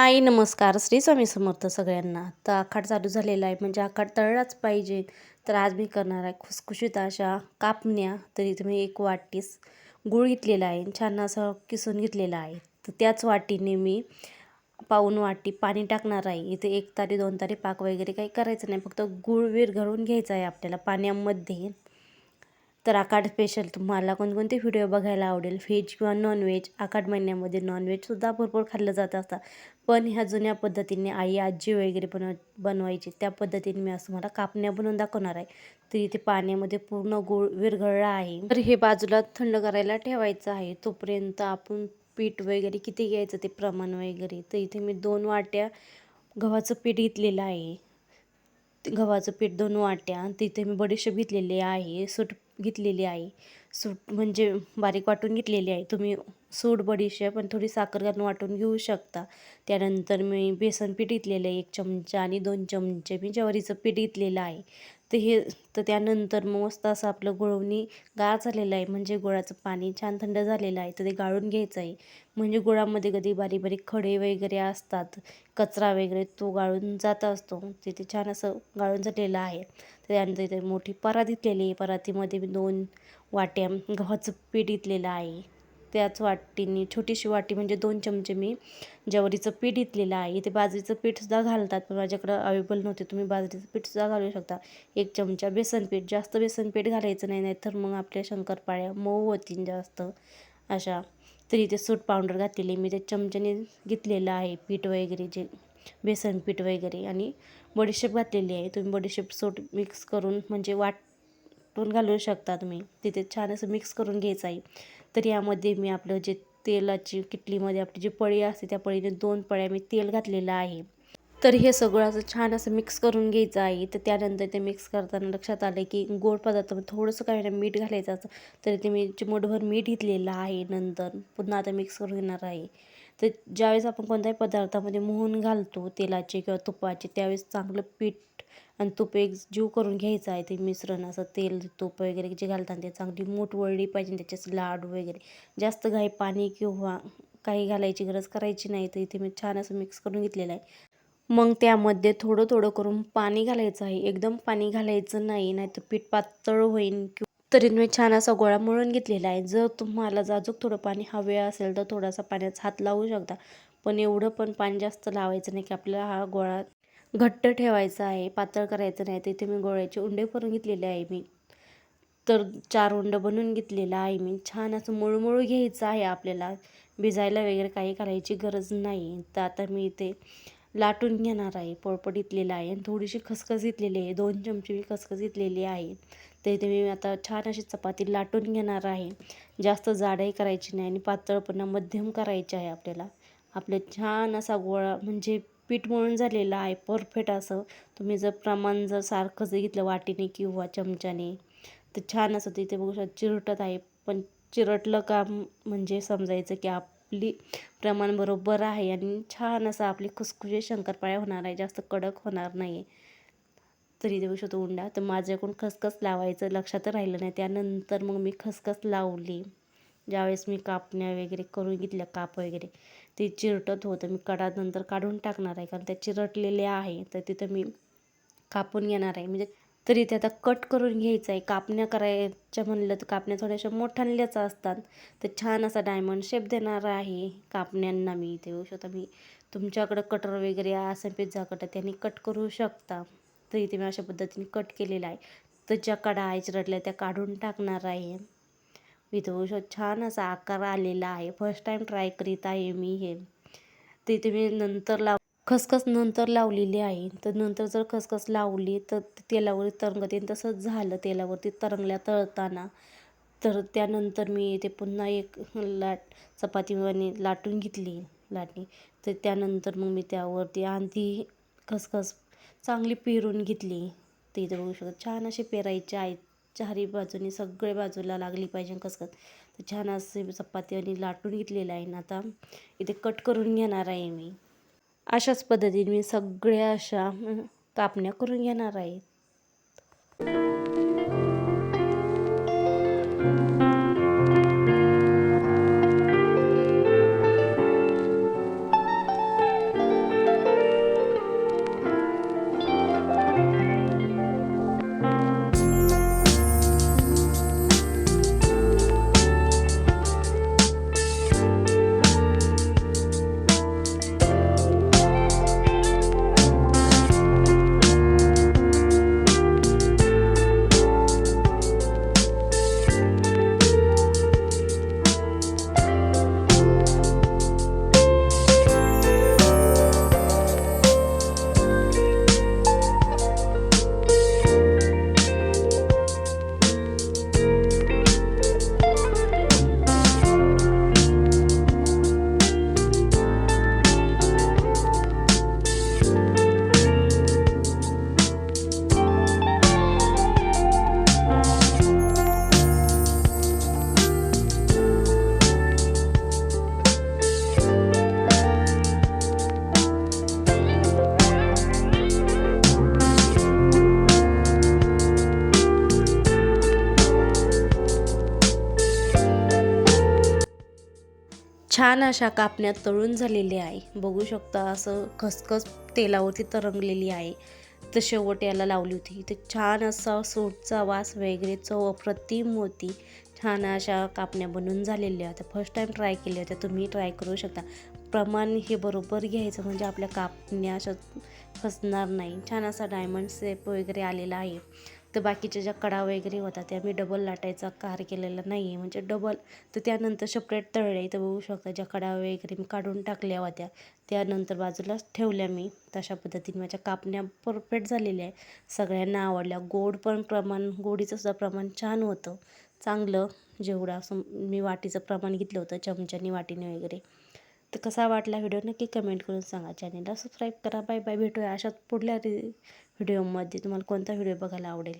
हाय नमस्कार. श्री स्वामी समर्थ सगळ्यांना. तर आखाड चालू झालेला आहे. म्हणजे आखाड तळलाच पाहिजे. तर आज मी करणार आहे खुसखुशीत अशा कापण्या. तरी तुम्ही एक वाटीस गूळ घेतलेला आहे. छान असं किसून घेतलेला आहे. तर त्याच वाटीने मी पाऊन वाटी पाणी टाकणार आहे. इथे एक तारी दोन तारी पाक वगैरे काही करायचं नाही. फक्त गूळ विरघळून घ्यायचा आहे आपल्याला पाण्यामध्ये. तर आकाड स्पेशल तुम्हाला कोणकोणते व्हिडिओ बघायला आवडेल? व्हेज किंवा नॉनव्हेज आकाड महिन्यामध्ये नॉनव्हेजसुद्धा भरपूर खाल्लं जात असतात पण ह्या जुन्या पद्धतीने आई आजी वगैरे बनव बनवायची. त्या पद्धतीने मी असं मला कापण्या बनवून दाखवणार आहे. तर इथे पाण्यामध्ये पूर्ण गुळ विरघळला आहे. तर हे बाजूला थंड करायला ठेवायचं आहे. तोपर्यंत आपण पीठ वगैरे किती घ्यायचं ते प्रमाण वगैरे. तर इथे मी दोन वाट्या गव्हाचं पीठ घेतलेलं आहे. गव्हाचं पीठ दोन वाट्या. तिथे मी बडीशेप घेतलेली आहे. सूट घेतलेली आहे. सूट म्हणजे बारीक वाटून घेतलेली आहे. तुम्ही सूट बडीशेप आणि थोडी साखर घालून वाटून घेऊ शकता. त्यानंतर मी बेसन पीठ घेतलेलं आहे. एक चमचा आणि दोन चमचे मी ज्वारीचं पीठ घेतलेलं आहे. तर हे तर त्यानंतर मग मस्त असं आपलं गुळवणी गाळ झालेलं आहे. म्हणजे गुळाचं पाणी छान थंड झालेलं आहे. तर ते गाळून घ्यायचं आहे. म्हणजे गुळामध्ये कधी बारीक बारीक खडे वगैरे असतात कचरा वगैरे तो गाळून जात असतो. तिथे छान असं गाळून झालेलं आहे. त्यानंतर इथे मोठी परात घेतलेली आहे. परातीमध्ये मी दोन वाट्या गव्हाचं पीठ घेतलेलं आहे. त्याच वाटीने छोटीशी वाटी म्हणजे दोन चमचे मी ज्वारीचं पीठ घेतलेलं आहे. इथे बाजरीचं पीठसुद्धा घालतात पण माझ्याकडं अवेलेबल नव्हते. तुम्ही बाजरीचं पीठसुद्धा घालू शकता. एक चमचा बेसन पीठ जास्त बेसन पीठ घालायचं नाही नाहीतर मग आपल्या शंकरपाळ्या मऊ होतील जास्त. अशा तरी इथे सूट पावडर घातलेली मी. ते चमच्याने घेतलेलं आहे पीठ वगैरे जे बेसन पीठ वगैरे. आणि बडीशेप घातलेली आहे. तुम्ही बडीशेप सूट मिक्स करून म्हणजे वाटून घालू शकता तुम्ही. तिथे छान असं मिक्स करून घ्यायचं आहे. तर यामध्ये मी आपलं जे तेलाची किटलीमध्ये आपली जी पळी असते त्या पळीने दोन पळ्या मी तेल घातलेलं आहे. तर हे सगळं असं छान असं मिक्स करून घ्यायचं आहे. तर त्यानंतर ते मिक्स करताना लक्षात आलं की गोड पदार्थ थोडंसं काही ना मीठ घालायचं असं. तर ते मी चिमटभर मीठ घेतलेलं आहे नंतर. पुन्हा आता मिक्स करून घेणार आहे. तर ज्यावेळेस आपण कोणत्याही पदार्थामध्ये मोहन घालतो तेलाचे किंवा तुपाचे त्यावेळेस चांगलं पीठ आणि तूप एक जीव करून घ्यायचं आहे ते मिश्रण. असं तेल तूप वगैरे जे घालताना ते चांगली मूठ वळली पाहिजे त्याच्यात लाडू वगैरे. जास्त घाई पाणी किंवा काही घालायची गरज करायची नाही. तर इथे मी छान असं मिक्स करून घेतलेलं आहे. मग त्यामध्ये थोडं थोडं करून पाणी घालायचं आहे. एकदम पाणी घालायचं नाही नाहीतर पीठ पातळ होईल तरी मी छान असा गोळा मळून घेतलेला आहे. जर तुम्हाला जाजूक थोडं पाणी हवे असेल तर थोडासा पाण्याचा हात लावू शकता. पण एवढं पण पाणी जास्त लावायचं नाही की आपल्याला हा गोळा घट्ट ठेवायचा आहे पातळ करायचं नाही. तिथे मी गोळ्याचे उंडे करून घेतलेले आहे मी. तर चार उंड बनवून घेतलेला आहे मी. छान असं मुळमुळू घ्यायचं आहे आपल्याला. भिजायला वगैरे काही करायची गरज नाही. तर आता मी इथे लाटून घेणार आहे पोळपट आहे आणि थोडीशी खसखसीतलेली आहे. दोन चमचे मी खसखसीतलेली आहे. तर इथे मी आता छान अशी चपाती लाटून घेणार आहे. जास्त जाडही करायची नाही आणि पातळपणा मध्यम करायची आहे आपल्याला. आपलं छान असा गोळा म्हणजे पीठ मळून झालेलं आहे परफेक्ट असं. तुम्ही जर प्रमाण जर सारखं जर घेतलं वाटीने किंवा चमच्याने तर छान असं तिथे बघू शकता चिरटत आहे. पण चिरटलं का म्हणजे समजायचं की आप आपली प्रमाण बरोबर आहे आणि छान असं आपली खुसखुशी शंकरपाळ्या होणार आहे जास्त कडक होणार नाही तरी देऊ शकतो उंडा. तर माझ्याकडून खसखस लावायचं लक्षात राहिलं नाही. त्यानंतर मग मी खसखस लावली. ज्यावेळेस मी कापण्या वगैरे करून घेतल्या काप वगैरे ते चिरटत होतं. मी कडा नंतर काढून टाकणार आहे. कारण त्या चिरटलेले आहे तर तिथं मी कापून घेणार आहे. म्हणजे तरी ते आता कट करून घ्यायचं आहे कापण्या करायच्या म्हणलं तर कापण्या थोड्याशा मोठ्याल्याच असतात. तर छान असा डायमंड शेप देणार आहे कापण्यांना मी. इथे येऊ शकता मी तुमच्याकडं कटर वगैरे असेल पिझ्झा कटर त्यांनी कट करू शकता. तर इथे मी अशा पद्धतीने कट केलेला आहे. तर ज्या कडा आहे चिरटल्या त्या काढून टाकणार आहे. इथं छान असा आकार आलेला आहे. फर्स्ट टाईम ट्राय करीत आहे मी हे. तिथे मी नंतर लाव खसखस नंतर लावलेली आहे. तर नंतर जर खसखस लावली तर तेलावरती तरंगत येईल तसंच झालं तेलावरती तरंगल्या तळताना. तर त्यानंतर मी ते पुन्हा एक लाट चपातीवाने लाटून घेतली लाटणी. तर त्यानंतर मग मी त्यावरती आणखी खसखस चांगली पेरून घेतली. ते इथे बघू शकत छान असे पेरायचे आहेत. चारही बाजूनी सगळे बाजूला लागली पाहिजे खसखस. तर छान असे चपाती आणि लाटून घेतलेलं आहे. ना आता इथे कट करून घेणार आहे मी. अशाच पद्धतीने मी सगळ्या अशा कापण्या करून घेणार आहे. छान अशा कापण्या तळून झालेल्या आहे. बघू शकता असं खसखस तेलावरती तरंगलेली आहे. तर शेवट याला लावली होती. ते छान असा सूटचा वास वगैरे चव अप्रतिम होती छान अशा कापण्या बनवून झालेल्या होत्या फर्स्ट टाईम ट्राय केल्या होत्या तुम्ही ट्राय करू शकता. प्रमाण हे बरोबर घ्यायचं म्हणजे आपल्या कापण्या अशा फसणार नाही. छान असा डायमंड सेप वगैरे आलेला आहे. तर बाकीच्या ज्या कडा वगैरे होता त्या मी डबल लाटायचा कार केलेला नाही आहे म्हणजे डबल तर त्यानंतर सेपरेट तळल्या इथं बघू शकता ज्या कडा वगैरे मी काढून टाकल्या होत्या त्यानंतर बाजूलाच ठेवल्या मी. तशा पद्धतीने माझ्या कापण्या परफेक्ट झालेल्या आहे सगळ्यांना आवडल्या. गोड पण प्रमाण गोडीचं सुद्धा प्रमाण छान होतं. चांगलं जेवढं असं मी वाटीचं प्रमाण घेतलं होतं चमच्यानी वाटीने वगैरे. तर कसा वाटला व्हिडिओ नक्की कमेंट करून सांगा. चॅनेलला सबस्क्राईब करा. बाय बाय भेटूया अशाच पुढल्या व्हिडिओमध्ये तुम्हाला कोणता व्हिडिओ बघायला आवडेल?